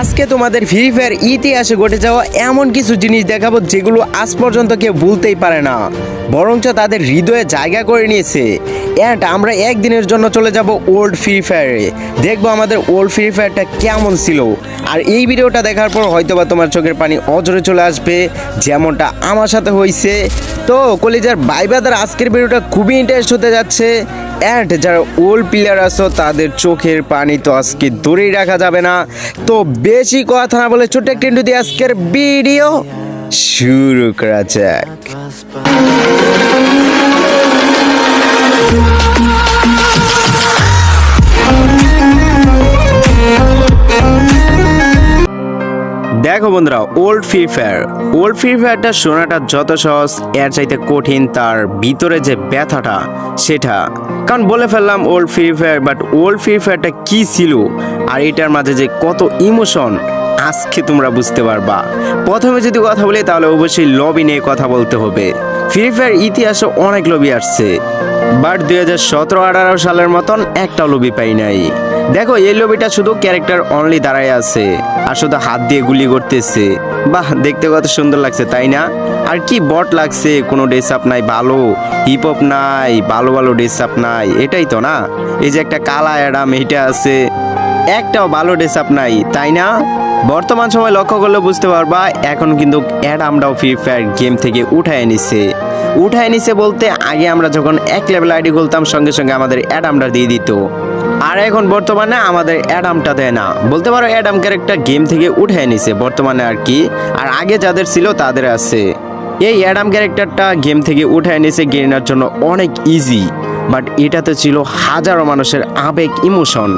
আজকে তোমাদের free Fire ইতিহাসে ঘটে যাওয়া এমন কিছু জিনিস দেখাবো যেগুলো আজ পর্যন্ত কেউ ভুলতেই পারে না। বরঞ্চ তাদের হৃদয়ে জায়গা করে নিয়েছে। অ্যান্ড আমরা একদিনের জন্য চলে যাব ওল্ড ফ্রি ফায়ারে দেখব আমাদের ওল্ড ফ্রি ফায়ারটা কেমন ছিল। আর এই ভিডিওটা দেখার পর হয়তোবা তোমার চোখের পানি অজরে চলে আসবে, যেমনটা আমার সাথে হয়েছে। তো কলিজার বাইবাদার আজকের ভিডিওটা খুবই ইন্টারেস্ট হতে যাচ্ছে। অ্যান্ড যারা ওল্ড প্লেয়ার আছো, তাদের চোখের পানি তো আজকে দূরেই রাখা যাবে না। তো বেশি কথা না বলে ছোট্ট একটি দিয়ে আজকের ভিডিও শুরু করা যাক। বন্ধুরা old Free Fire old Free ফায়ারটা শোনাটা যত সহজ, এর চাইতে কঠিন, তার ভিতরে যে ব্যথাটা, সেটা। কারণ বলে ফেললাম old Free Fire but old Free ফায়ারটা কি ছিল? আর এটার মাঝে যে কত ইমোশন আজকে তোমরা বুঝতে পারবা। প্রথমে যদি কথা বলি, তাহলে অবশ্যই লবি নিয়ে কথা বলতে হবে। ফ্রি ফায়ার ইতিহাসে অনেক লবি আসছে। বাট দুই হাজার সতেরো, আঠারো সালের মতন একটা লবি পাই নাই। দেখো, এই লবিটা শুধু ক্যারেক্টার অনলি দাঁড়ায় আছে আর শুধু হাত দিয়ে গুলি করতেছে। বাহ, দেখতে কত সুন্দর লাগছে, তাই না? আর কি বট লাগছে, কোনো ড্রেস আপ নাই, ভালো। হিপ হপ নাই, ভালো ভালো ড্রেস আপ নাই, এটাই তো না? এই যে একটা কালা অ্যাডাম, এটা আছে। একটাও ভালো ড্রেস আপ নাই, তাই না? বর্তমান সময় লক্ষ্য করলে বুঝতে পারবা, এখন কিন্তু অ্যাডামটাও ফ্রি ফায়ার গেম থেকে উঠায় নিছে। উঠায় নিছে বলতে আগে আমরা যখন এক লেভেল আইডি খুলতাম, সঙ্গে সঙ্গে আমাদের অ্যাডামটা দিয়ে দিত। আর এখন বর্তমানে আমাদের অ্যাডামটা দেয় না। বলতে পারো অ্যাডাম ক্যারেক্টার গেম থেকে উঠায় নিছে বর্তমানে আর কি, আর আগে যাদের ছিল তাদের আছে। এই অ্যাডাম ক্যারেক্টারটা গেম থেকে উঠায় নিছে গেনার জন্য অনেক ইজি বাট এটাতে ছিল হাজারো মানুষের আবেগ, ইমোশন,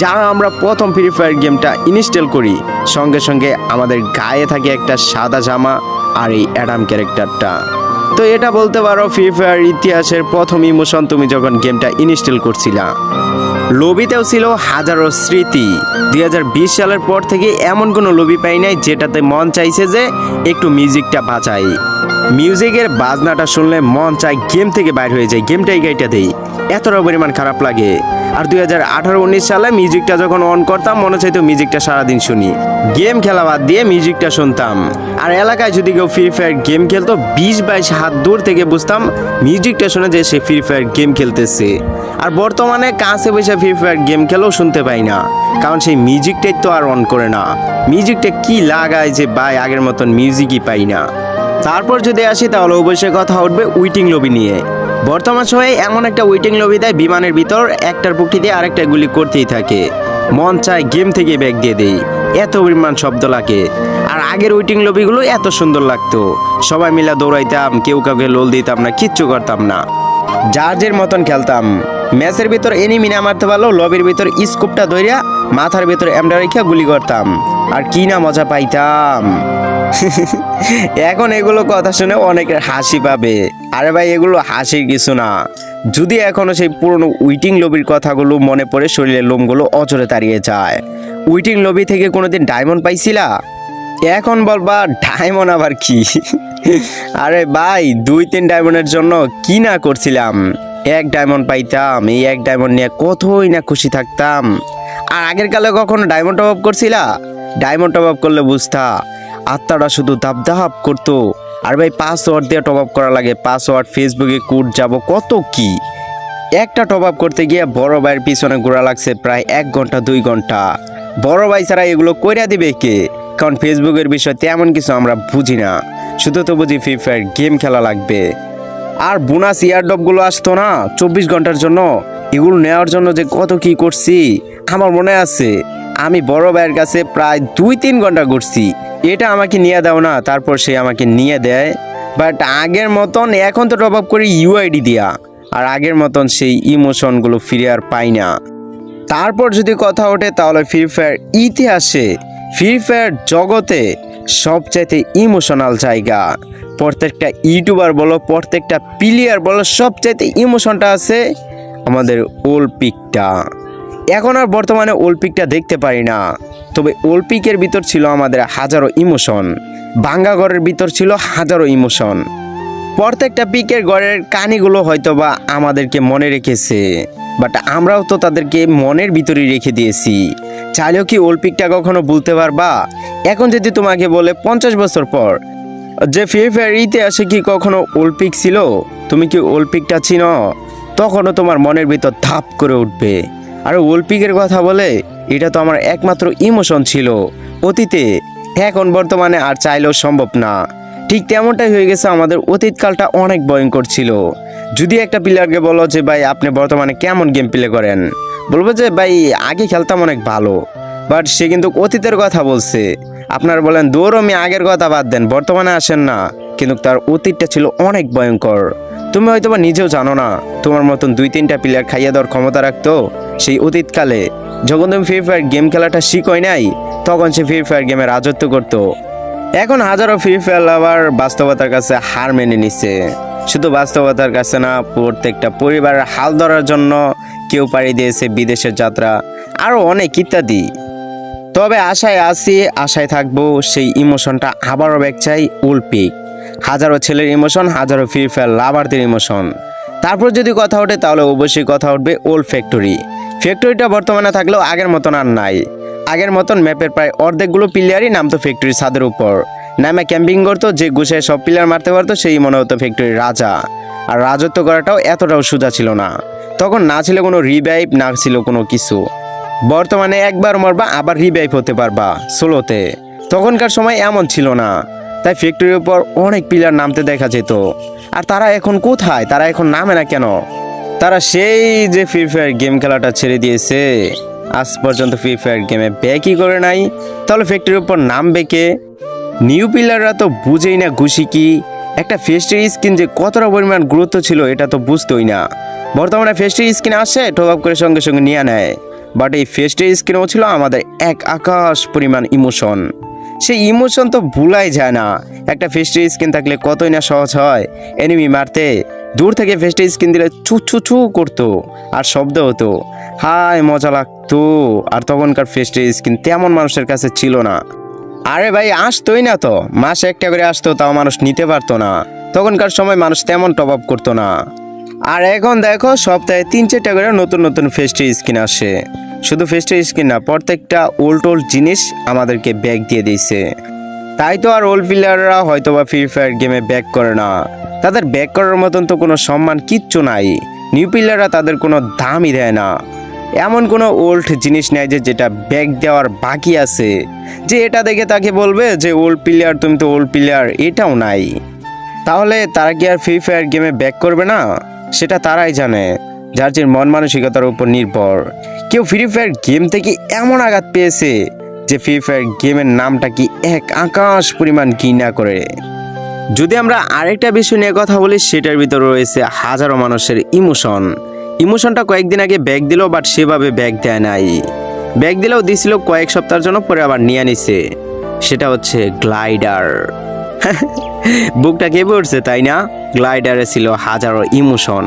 যারা আমরা প্রথম ফ্রি ফায়ার গেমটা ইনস্টল করি। সঙ্গে সঙ্গে আমাদের গায়ে থাকে একটা সাদা জামা আর এই অ্যাডাম ক্যারেক্টারটা তো এটা বলতে পারো ফ্রি ফায়ার ইতিহাসের প্রথম ইমোশন তুমি যখন গেমটা ইনস্টল করছিলা। লবিতেও ছিল হাজারো স্মৃতি। দু হাজার বিশ সালের পর থেকে এমন কোনো লবি পাই নাই যেটাতে মন চাইছে যে একটু মিউজিকটা বাঁচাই। মিউজিকের বাজনাটা শুনলে মন চাই গেম থেকে বাইর হয়ে যায় গেমটাই গাইটা দেই। এতটা পরিমাণ খারাপ লাগে। আর দুই হাজার আঠারো উনিশ সালে মিউজিকটা যখন অন করতাম, মনে চাইতো মিউজিকটা সারাদিন শুনি। গেম খেলা বাদ দিয়ে মিউজিকটা শুনতাম। আর এলাকায় যদি কেউ ফ্রি ফায়ার গেম খেলতো, বিশ বাইশ হাত দূর থেকে বুঝতাম মিউজিকটা শুনে যে সে ফ্রি ফায়ার গেম খেলতেছে। আর বর্তমানে কাছে বসে ফ্রি ফায়ার গেম খেলেও শুনতে পাই না। কারণ সেই মিউজিকটাই তো আর অন করে না। মিউজিকটা কি লাগায় যে ভাই আগের মতন মিউজিকই পাই না। তারপর যদি আসি তাহলে অবশ্যই কথা উঠবে উইটিং লবি নিয়ে। বর্তমান সময়ে এমন একটা ওয়েটিং লবি দেয় বিমানের ভিতর, একটার পুকটি দিয়ে আরেকটা গুলি করতেই থাকে। মন চায় গেম থেকে ব্যাগ দিয়ে দেই। এত পরিমাণ শব্দ লাগে। আর আগের ওয়েটিং লবিগুলো এত সুন্দর লাগতো। সবাই মিলে দৌড়াইতাম, কেউ কাউকে লোল দিতাম না, কিচ্ছু করতাম না। জার্জের মতন খেলতাম। ম্যাচের ভিতর এনিমি না মারতে পারলেও লবির ভিতর স্কোপটা ধরিয়া মাথার ভিতর এমডা রেখা গুলি করতাম। আর কি না মজা পাইতাম। এখন এগুলো কথা শুনে অনেকের হাসি পাবে। আরে ভাই, এগুলো হাসির কিছু না। যদি এখনও সেই পুরনো উইটিং লবির কথাগুলো মনে পড়ে, শরীরের লোমগুলো অচরে তাড়িয়ে যায়। উইটিং লবি থেকে কোনোদিন ডায়মন্ড পাইছিলা? এখন বলবা ডায়মন্ড আবার কি? আরে ভাই, দুই তিন ডায়মন্ডের জন্য কি না করছিলাম? এক ডায়মন্ড পাইতাম, এই এক ডায়মন্ড নিয়ে কতই না খুশি থাকতাম। আর আগের কালে কখনো ডায়মন্ড আপ করছিলা? ডায়মন্ড আপ করলে বুঝতা আত্মাটা শুধু দাপ করতো। আর ভাই পাসওয়ার্ড দিয়ে টপ আপ করা লাগে। পাসওয়ার্ড ফেসবুকে কোড যাব, কত কি? একটা টপ আপ করতে গিয়ে বড় ভাইয়ের পিছনে ঘোরা লাগছে প্রায় এক ঘণ্টা, দুই ঘণ্টা। বড় ভাই ছাড়া এগুলো কইরা দিবে কে? কারণ ফেসবুকের বিষয় তেমন কিছু আমরা বুঝি না। শুধু তো বুঝি ফ্রি ফায়ার গেম খেলা লাগবে। আর বোনাস ইয়ারডপগুলো আসতো না, চব্বিশ ঘণ্টার জন্য। এগুলো নেওয়ার জন্য যে কত কি করছি, আমার মনে আছে। আমি বড় ভাইয়ের কাছে প্রায় দুই তিন ঘণ্টা ঘুরছি। এটা আমাকে নিয়ে দাও না, তারপর সে আমাকে নিয়ে দেয়। বাট আগের মতন এখন তো টপ আপ করি ইউআইডি দিয়া, আর আগের মতন সেই ইমোশনগুলো ফিরে আর পাই না। তারপর যদি কথা ওঠে তাহলে ফ্রি ফায়ার ইতিহাসে ফ্রি ফায়ার জগতে সবচাইতে ইমোশনাল জায়গা। প্রত্যেকটা ইউটিউবার বলো, প্রত্যেকটা প্লেয়ার বলো, সবচাইতে ইমোশনটা আছে আমাদের ওলপিকটা এখন আর বর্তমানে ওলপিকটা দেখতে পারি না। তবে ওলপিকের ভিতর ছিল আমাদের হাজারো ইমোশন। বাঙ্গাগড়ের ভিতর ছিল হাজারো ইমোশন। প্রত্যেকটা পিকের গড়ের কাহিনিগুলো হয়তো বা আমাদেরকে মনে রেখেছে। বাট আমরাও তো তাদেরকে মনের ভিতরেই রেখে দিয়েছি। চাইলেও কি ওল্ড পিকটা কখনো বলতে পারবা? এখন যদি তোমাকে বলে পঞ্চাশ বছর পর, যে ফ্রি ফায়ার ইতিহাসে কি কখনো ওল্ড পিক ছিল? তুমি কি ওল্ড পিকটা চিনো? তখনও তোমার মনের ভিতর ধাপ করে উঠবে। আর ওল্ড পিকের কথা বলে, এটা তো আমার একমাত্র ইমোশন ছিল। অতীতে, এখন বর্তমানে আর চাইলেও সম্ভব না। ঠিক তেমনটাই হয়ে গেছে, আমাদের অতীতকালটা অনেক ভয়ঙ্কর ছিল। যদি একটা প্লেয়ারকে বলো যে, ভাই, আপনি বর্তমানে কেমন গেম প্লে করেন? বলব যে, ভাই, আগে খেলতাম অনেক ভালো বাট সে কিন্তু অতীতের কথা বলছে। আপনার বলেন, দৌড়, আমি আগের কথা বাদ দেন, বর্তমানে আসেন না। কিন্তু তার অতীতটা ছিল অনেক ভয়ঙ্কর। তুমি হয়তো বা নিজেও জানো না, তোমার মতন দুই তিনটা প্লেয়ার খাইয়ে দেওয়ার ক্ষমতা রাখতো সেই অতীতকালে। যখন তুমি ফ্রি ফায়ার গেম খেলাটা শিখোয় নাই, তখন সে ফ্রি ফায়ার গেমে রাজত্ব করতো। এখন হাজারো ফ্রি ফায়ার লাভার বাস্তবতার কাছে হার মেনে নিচ্ছে। শুধু বাস্তবতার কাছে না, প্রত্যেকটা পরিবারের হাল ধরার জন্য কেউ পাড়ি দিয়েছে বিদেশের যাত্রা আরও অনেক ইত্যাদি। তবে আশায় আছি, আশায় থাকব, সেই ইমোশনটা আবারও ব্যাক চাই উলপিক হাজারো ছেলের ইমোশন, হাজারো ফ্রি ফায়ার লাভারদের ইমোশন। তারপর যদি কথা ওঠে, তাহলে অবশ্যই কথা উঠবে ওল্ড ফ্যাক্টরি ফ্যাক্টরিটা বর্তমানে থাকলেও আগের মতন আর নাই। আগের মতন ম্যাপের প্রায় অর্ধেকগুলো প্লেয়ারই নামতো ফ্যাক্টরি ছাদের উপর। নামে ক্যাম্পিং করতো, যে গুছায় সব প্লেয়ার মারতে পারতো, সেই মনে হতো ফ্যাক্টরির রাজা। আর রাজত্ব করাটাও এতটাও সোজা ছিল না। তখন না ছিল কোনো রিভাইভ না ছিল কোনো কিছু। বর্তমানে একবার মরবা, আবার রিভাইভ হতে পারবা সোলোতে তখনকার সময় এমন ছিল না। তাই ফ্যাক্টরির উপর অনেক প্লেয়ার নামতে দেখা যেত। আর তারা এখন কোথায়? তারা এখন নামে না কেন? তারা সেই যে ফ্রি ফায়ার গেম খেলাটা ছেড়ে দিয়েছে, আজ পর্যন্ত ফ্রি ফায়ার গেমে ব্যাকই করে নাই। তাহলে ফ্যাক্টরির উপর নামবে কে? নিউ পিলাররা তো বুঝেই না ঘুষি কি। একটা ফেস্টের স্কিন যে কতটা পরিমাণ গুরুত্ব ছিল, এটা তো বুঝতোই না। বর্তমানে ফেস্টের স্কিন আসে আপ করে সঙ্গে সঙ্গে নিয়ে নেয়। বাট এই ফেস্টের স্কিনও ছিল আমাদের এক আকাশ পরিমাণ ইমোশন সেই ইমোশন তো ভুলাই যায় না। একটা ফেস্টের স্কিন থাকলে কতই না সহজ হয়। এনিমি মারতে, দূর থেকে ফেস্টের স্কিন দিলে চু চু চু করতো, আর শব্দ হতো। হায়, মজা লাগতো, আর তখনকার ফেস্টের স্কিন তেমন মানুষের কাছে ছিল না। আরে ভাই, আসতোই না তো। মাসে একটা করে আসতো, তাও মানুষ নিতে পারতো না। তখনকার সময় মানুষ তেমন টপ আপ করতো না। আর এখন দেখো, সপ্তাহে তিন চারটা করে নতুন নতুন ফেস্টের স্কিন আসে। শুধু ফেস্টের স্ক্রিন না, প্রত্যেকটা ওল্ড ওল্ড জিনিস আমাদেরকে ব্যাগ দিয়ে দিয়েছে। তাই তো আর ওল্ড প্লেয়াররা হয়তো বা ফ্রি ফায়ার গেমে ব্যাক করে না। তাদের ব্যাক করার মতন তো কোনো সম্মান কিচ্ছু নাই। নিউ প্লেয়াররা তাদের কোনো দামই দেয় না। এমন কোনো ওল্ড জিনিস নেই যে যেটা ব্যাগ দেওয়ার বাকি আছে। যে এটা দেখে তাকে বলবে যে ওল্ড প্লেয়ার তুমি তো ওল্ড প্লেয়ার এটাও নাই। তাহলে তারা কি আর ফ্রি ফায়ার গেমে ব্যাক করবে না? সেটা তারাই জানে। যার যে মন মানসিকতার উপর নির্ভর। কেউ ফ্রি ফায়ার গেম থেকে এমন আঘাত পেয়েছে যে ফ্রি ফায়ার গেমের নামটা কি এক আকাশ পরিমাণ ঘৃণা করে। যদি আমরা আরেকটা বিষয় নিয়ে কথা বলি, সেটার ভিতরে রয়েছে হাজারো মানুষের ইমোশন ইমোশনটা কয়েকদিন আগে ব্যাগ দিল বাট সেভাবে ব্যাগ দেয় নাই। ব্যাগ দিলেও দিছিল, কয়েক সপ্তাহের জন্য পরে আবার নিয়ে নিছে। সেটা হচ্ছে গ্লাইডার বুকটা কেঁপে উঠছে, তাই না? গ্লাইডারে ছিল হাজারো ইমোশন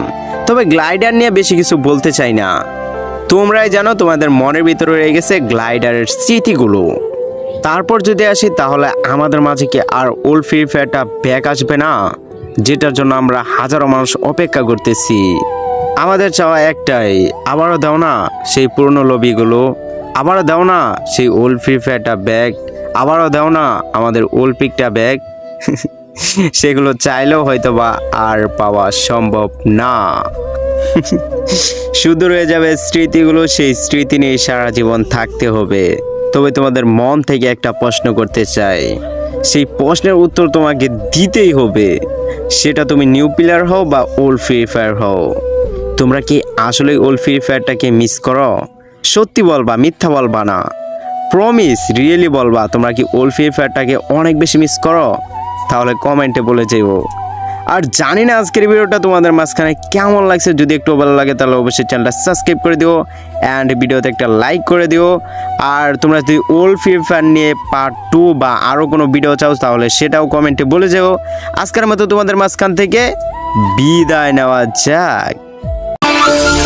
তবে গ্লাইডার নিয়ে বেশি কিছু বলতে চাই না। তোমরাই জানো তোমাদের মনের ভিতরে রয়ে গেছে গ্লাইডারের স্মৃতিগুলো। তারপর যদি আসি, তাহলে আমাদের মাঝে কি আর ওল্ড ফ্রি ফায়ারটা ব্যাক আসবে না? যেটার জন্য আমরা হাজারো মানুষ অপেক্ষা করতেছি। আমাদের চাওয়া একটাই, আবারও দাও না সেই পুরনো লবিগুলো আবারও দাও না সেই ওল্ড ফ্রি ফায়ারটা ব্যাগ আবারও দাও না আমাদের ওল্ড পিকটা ব্যাগ সেগুলো চাইলেও হয়তো বা আর পাওয়া সম্ভব না। শুধু রয়ে যাবে স্মৃতিগুলো, সেই স্মৃতি নিয়ে সারা জীবন থাকতে হবে। তবে তোমাদের মন থেকে একটা প্রশ্ন করতে চাই। সেই প্রশ্নের উত্তর তোমাকে দিতেই হবে। সেটা তুমি নিউ প্লেয়ার হও বা ওল্ড ফ্রি ফায়ার হও। তোমরা কি আসলে ওল্ড ফ্রি ফায়ারটাকে মিস করো? সত্যি বলবা, মিথ্যা বলবা না। প্রমিস রিয়েলি বলবা, তোমরা কি ওল্ড ফ্রি ফায়ারটাকে অনেক বেশি মিস করো? তাহলে কমেন্টে বলে যেও। আর জানি না আজকের ভিডিওটা তোমাদের মাঝখানে কেমন লাগছে। যদি একটু ভালো লাগে, তাহলে অবশ্যই চ্যানেলটা সাবস্ক্রাইব করে দিও অ্যান্ড ভিডিওতে একটা লাইক করে দিও। আর তোমরা যদি ওল্ড ফ্রি ফায়ার নিয়ে পার্ট টু বা আরও কোনো ভিডিও চাও, তাহলে সেটাও কমেন্টে বলে যেও। আজকের মতো তোমাদের মাঝখান থেকে বিদায় নেওয়া যাক।